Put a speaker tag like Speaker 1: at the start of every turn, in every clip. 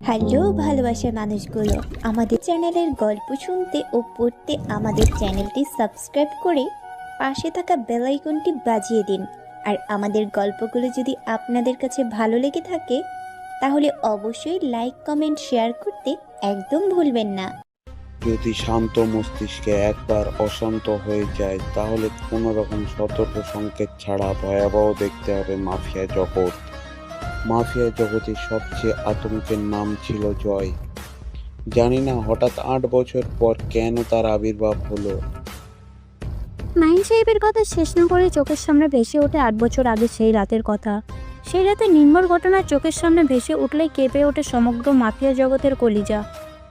Speaker 1: Hello, ভালোবাসার মানুষগুলো, আমাদের চ্যানেলের গল্প শুনতে ও পড়তে আমাদের চ্যানেলটি সাবস্ক্রাইব করে পাশে থাকা বেল আইকনটি বাজিয়ে দিন। আর আমাদের গল্পগুলো যদি আপনাদের কাছে ভালো লেগে থাকে, তাহলে অবশ্যই লাইক, কমেন্ট, শেয়ার করতে একদম ভুলবেন না।
Speaker 2: যদি শান্ত মস্তিষ্কে একবার অশান্ত হয়ে যায়, তাহলে কোনো রকম সতর্ক সংকেত ছাড়া ভয়াবহ দেখতে হবে মাফিয়া জগৎ। মাফিয়া জগতের সবচেয়ে আতঙ্কের নাম ছিল জয়। জানি না হঠাৎ আট বছর পর কেন তার আবির্ভাব হলো।
Speaker 3: নাইন সাহেবের কথা শেষ না করে চোখের সামনে ভেসে ওঠে আট বছর আগে সেই রাতের কথা। সেই রাতে নির্মল ঘটনা চোখের সামনে ভেসে উঠলেই কেঁপে ওঠে সমগ্র মাফিয়া জগতের কলিজা।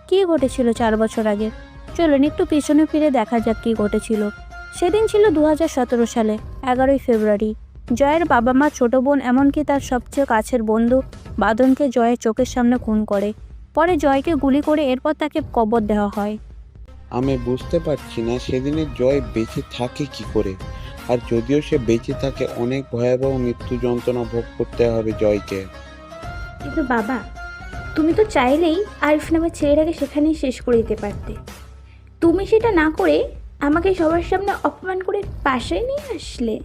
Speaker 3: কী ঘটেছিল চার বছর আগে? চলুন একটু পিছনে ফিরে দেখা যাক কী ঘটেছিল। সেদিন ছিল দু সালে, এগারোই ফেব্রুয়ারি। জয়ের বাবা মা ছোট বোন এমনকি তার সবচেয়ে কাছের বন্ধু বাদনকে জয়ের চোখের সামনে খুন করে। পরে জয়কে গুলি করে এরপর তাকে কবর দেওয়া হয়।
Speaker 2: আমি বুঝতে পারছি না সেদিনে জয় বেঁচে থাকে কি করে। আর যদিও সে বেঁচে থাকে অনেক ভয়াবহ মৃত্যু যন্ত্রণা ভোগ করতে হবে জয়কে।
Speaker 4: কিন্তু বাবা তুমি তো চাইলেই আরিফ নামের ছেলেটাকে সেখানেই শেষ করে দিতে পারতে। তুমি সেটা না করে আমাকে সবার সামনে অপমান করে পাশে নিয়ে আসলে।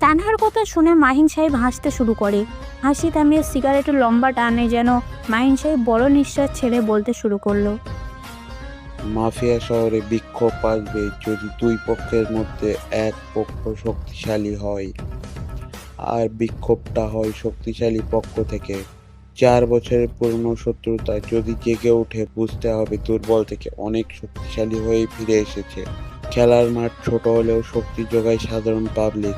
Speaker 3: তানহার কথা শুনে মাহিন সাহেব হাসতে শুরু করে। হাসি থামিয়ে সিগারেটের লম্বা টানে যেন মাহিন সাহেব বড় নিঃশ্বাস ছেড়ে বলতে শুরু করল।
Speaker 2: মাফিয়া শহরে বিক্ষোভ আসবে যদি দুই পক্ষের মধ্যে এক পক্ষ শক্তিশালী হয়। আর বিক্ষোভটা হয় শক্তিশালী পক্ষ থেকে। চার বছরের পুরনো শত্রুতা যদি জেগে ওঠে, বুঝতে হবে দুর্বল থেকে অনেক শক্তিশালী হয়ে ফিরে এসেছে। খেলার মাঠ ছোট হলেও শক্তি যোগায় সাধারণ পাবলিক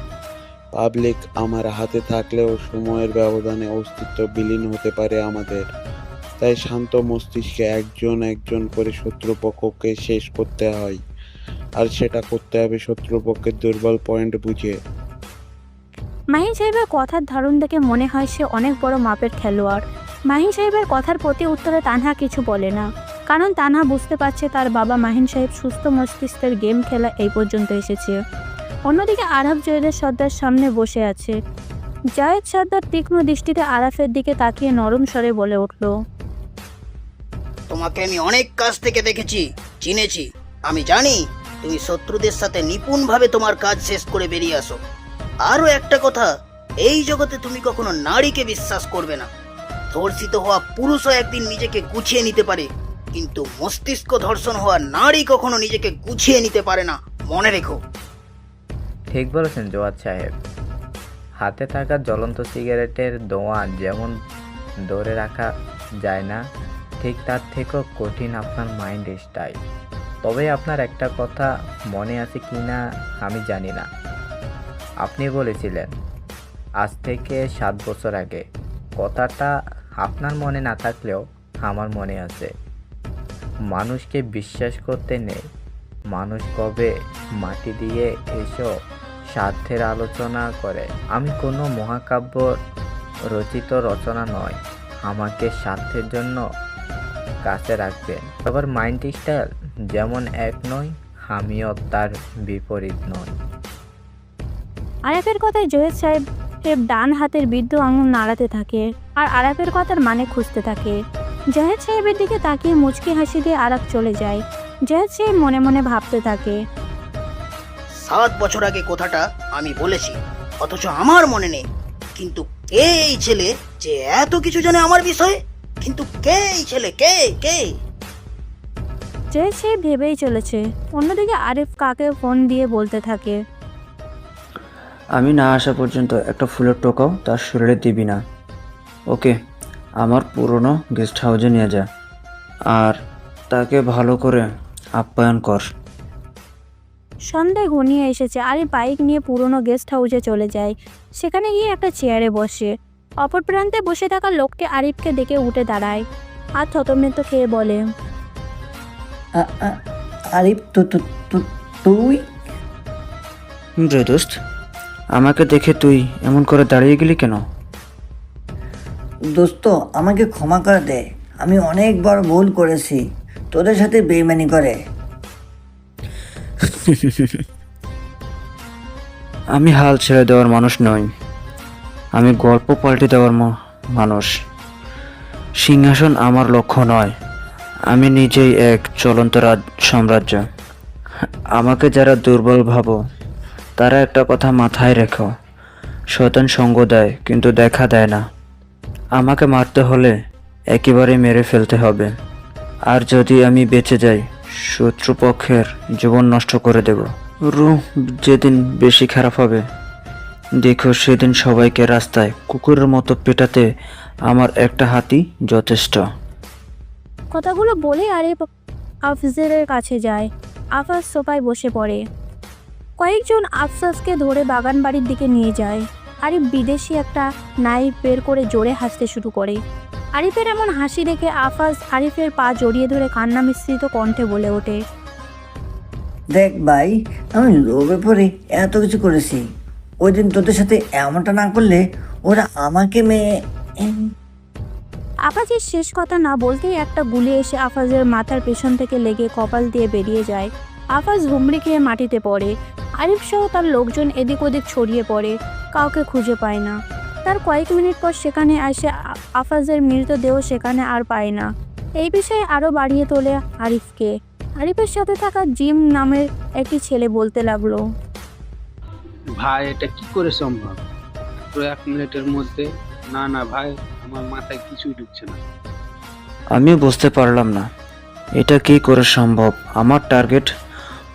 Speaker 2: পাবলিক আমার হাতে থাকলেও সময়ের ব্যবধানে অস্তিত্ব বিলীন হতে পারে আমাদের। তাই শান্ত মস্তিষ্কে একজন একজন করে শত্রুপক্ষকে শেষ করতে হয়, আর সেটা করতে হবে শত্রুপক্ষের দুর্বল পয়েন্ট বুঝে।
Speaker 3: মাহিন সাহেবের কথার ধারণ দেখে মনে হয় সে অনেক বড় মাপের খেলোয়াড়। মাহিন সাহেবের কথার প্রতি উত্তরে তানহা কিছু বলে না, কারণ তানহা বুঝতে পারছে তার বাবা মাহিন সাহেব সুস্থ মস্তিষ্কের গেম খেলা এই পর্যন্ত এসেছে। অন্যদিকে আরব জয়েদের সর্দার সামনে বসে আছে। জায়েদ সর্দার তীক্ষ্ণ দৃষ্টিতে আরাফের দিকে তাকিয়ে নরম স্বরে বলে উঠল,
Speaker 5: তোমাকে আমি অনেক কাজ থেকে দেখেছি, চিনেছি। আমি জানি তুমি শত্রুদের সাথে নিপুণভাবে তোমার কাজ শেষ করে বেরিয়ে আসো। আরও একটা কথা, এই জগতে তুমি কখনো নারীকে বিশ্বাস করবে না। ধর্ষিত হওয়া পুরুষও একদিন নিজেকে গুছিয়ে নিতে পারে, কিন্তু মস্তিষ্ক ধর্ষণ হওয়া নারী কখনো নিজেকে গুছিয়ে নিতে পারে না। মনে রেখো।
Speaker 6: ঠিক বলেছেন জোয়াদ সাহেব। হাতে থাকা জ্বলন্ত সিগারেটের দোয়া যেমন ধরে রাখা যায় না, ঠিক তার থেকেও কঠিন আপনার মাইন্ড স্টাইল তবে আপনার একটা কথা মনে আছে কি না, আমি জানি না। আপনি বলেছিলেন, আজ থেকে সাত বছর আগে। কথাটা আপনার মনে না থাকলেও আমার মনে আছে। মানুষকে বিশ্বাস করতে নেই। মানুষ কবে মাটি দিয়ে এসব স্বার্থের আলোচনা করে। আমি কোনো মহাকাব্য রচিত রচনা নয়, আমাকে স্বার্থের জন্য কাছে রাখবেন। আবার মাইন্ড স্টাইল যেমন এক নয়, আমিও তার বিপরীত নয়
Speaker 3: আরাফের কথায় সাহেব সাহেব ডান হাতের বৃদ্ধ আঙুল নাড়াতে থাকে আর আরাফের কথার মানে খুঁজতে থাকে। জাহেদ সাহেবের দিকে তাকিয়ে মুচকি হাসি দিয়ে আরাফ চলে যায়। জাহেদ সাহেব মনে মনে ভাবতে থাকে
Speaker 5: সাত বছর আগে কথাটা আমি বলেছি অথচ আমার মনে নেই। কিন্তু কে এই ছেলে যে এত কিছু জানে আমার বিষয়ে কিন্তু কে এই ছেলে? কে? কে?
Speaker 3: যে সে ভেবেই চলেছে অন্যদিকে আরিফ কাকে ফোন দিয়ে বলতে থাকে?
Speaker 7: আমি না আসা পর্যন্ত একটা ফুলের টোকাও তার শরীরে দিবি না। ওকে আমার পুরনো গেস্ট হাউসে নিয়ে যা আর তাকে ভালো করে আপ্যায়ন কর।
Speaker 3: সন্ধ্যায় ঘনিয়ে এসেছে। আরিফ বাইক নিয়ে পুরনো গেস্ট হাউসে চলে যায়। সেখানে গিয়ে একটা চেয়ারে বসে। অপর প্রান্তে বসে থাকা লোকটি আরিফকে দেখে উঠে দাঁড়ায় আর থতমত খেয়ে বলে
Speaker 8: আরিফ তু- তু- তু- তুই?
Speaker 7: রে দোস্ত। আমাকে দেখে তুই এমন করে দাঁড়িয়ে গেলি কেন?
Speaker 8: দোস্ত আমাকে ক্ষমা করে দে। আমি অনেকবার ভুল করেছি। তোদের সাথে বেইমানি করে।
Speaker 7: আমি হাল ছেড়ে দেওয়ার মানুষ নই। আমি গল্প পাল্টে দেওয়ার মানুষ। সিংহাসন আমার লক্ষ্য নয়। আমি নিজেই এক চলন্ত রাজ সাম্রাজ্য। আমাকে যারা দুর্বল ভাবো, তারা একটা কথা মাথায় রেখো। শয়তান সঙ্গ দেয়, কিন্তু দেখা দেয় না। আমাকে মারতে হলে একেবারে মেরে ফেলতে হবে। আর যদি আমি বেঁচে যাই শত্রুপক্ষের জীবন নষ্ট করে দেব। রু যেদিন বেশি খারাপ হবে, দেখো সেদিন সবাইকে রাস্তায় কুকুরের মতো পেটাতে আমার একটা হাতি যথেষ্ট।
Speaker 3: কথাগুলো বলে আরিফ আফজালের কাছে যায়। আফাজ সোফায় বসে পড়ে। কয়েকজন আফসাসকে ধরে বাগান বাড়ির দিকে নিয়ে যায়। আরে বিদেশি একটা নাইফ বের করে জোরে হাসতে শুরু করে। আরিফের এমন হাসি দেখে আফাজ আরিফের পা জড়িয়ে ধরে কান্না মিশ্রিত কণ্ঠে বলে ওঠে
Speaker 8: দেখ ভাই আমি লোভে পড়ে এত কিছু করেছি। ওই দিন তোদের সাথে এমনটা না করলে ওরা আমাকে মেয়ে
Speaker 3: আফাজের শেষ কথা না বলতেই একটা গুলি এসে আফাজের মাথার পেছন থেকে লেগে কপাল দিয়ে বেরিয়ে যায়। আফাজ হুমড়ি খেয়ে মাটিতে পড়ে। আরিফ সহ তার লোকজন এদিক ওদিক ছড়িয়ে পড়ে কাউকে খুঁজে পায় না। তার কয়েক মিনিট পর সেখানে আসে আ- আফাজের মৃতদেহ সেখানে আর পায় না। এই বিষয়ে আরও বাড়িয়ে তোলে আরিফকে। আরিফের সাথে থাকা জিম নামের একটি ছেলে বলতে লাগল।
Speaker 9: ভাই এটা কি করে সম্ভব? তো এক মিনিটের মধ্যে না না ভাই আমার মাথায় কিছুই ঢুকছে না।
Speaker 7: আমি বুঝতে পারলাম না এটা কি করে সম্ভব? আমার টার্গেট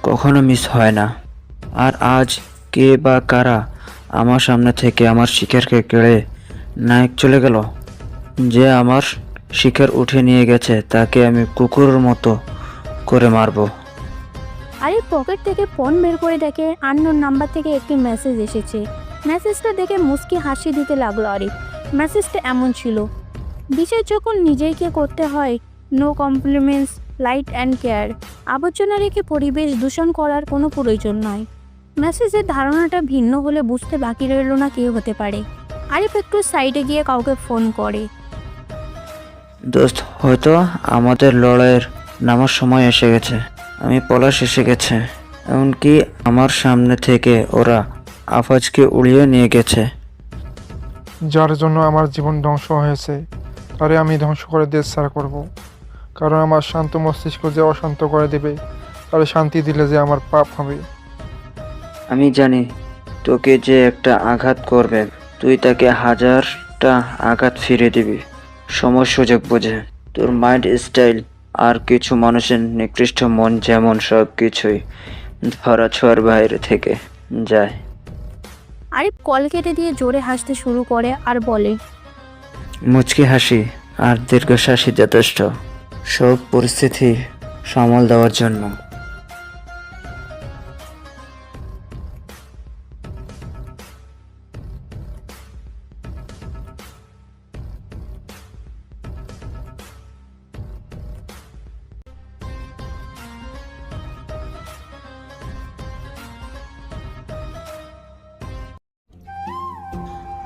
Speaker 7: কখনো মিস হয় না। আর আজ কে বা কারা আমার সামনে থেকে আমার শিকারকে কেড়ে নায়ক চলে গেল। যে আমার শিকার উঠে নিয়ে গেছে, তাকে আমি কুকুরের মতো করে মারবো।
Speaker 3: আরিফ পকেট থেকে ফোন বের করে দেখে আননোন নাম্বার থেকে একটি মেসেজ এসেছে। মেসেজটা দেখে মুস্কি হাসি দিতে লাগল আরিফ। মেসেজটা এমন ছিল বিচার যখন নিজেকে করতে হয় no compliments light and care আবর্জনা রেখে পরিবেশ দূষণ করার কোনো প্রয়োজন নয়। মেসেজের ধারণাটা ভিন্ন হলে বুঝতে বাকি রইল না কে হতে পারে। আরিফ একটু সাইডে গিয়ে কাউকে ফোন করে।
Speaker 7: দোস্ত হয়তো আমাদের লড়াইয়ের নামার সময় এসে গেছে। আমি পলাশ এসে গেছে। এমনকি আমার সামনে থেকে ওরা আফাজকে উড়িয়ে নিয়ে গেছে।
Speaker 10: যার জন্য আমার জীবন ধ্বংস হয়েছে তারে আমি ধ্বংস করে দেশ ছাড়া করব। কারণ আমার শান্ত মস্তিষ্ক যে অশান্ত করে দেবে তারে শান্তি দিলে যে আমার পাপ হবে।
Speaker 7: আমি জানি তোকে যে একটা আঘাত করবে তুই তাকে হাজারটা আঘাত ফিরে দিবি। সময় সুযোগ বুঝে। তোর মাইন্ড স্টাইল আর কিছু মানুষের নিকৃষ্ট মন যেমন সব কিছুই ধরা ছোঁয়ার বাইরে থেকে যায়।
Speaker 3: আরিফ কল কেটে দিয়ে জোরে হাসতে শুরু করে আর বলে
Speaker 7: মুচকি হাসি আর দীর্ঘশ্বাসই যথেষ্ট। সব পরিস্থিতি সামাল দেওয়ার জন্য।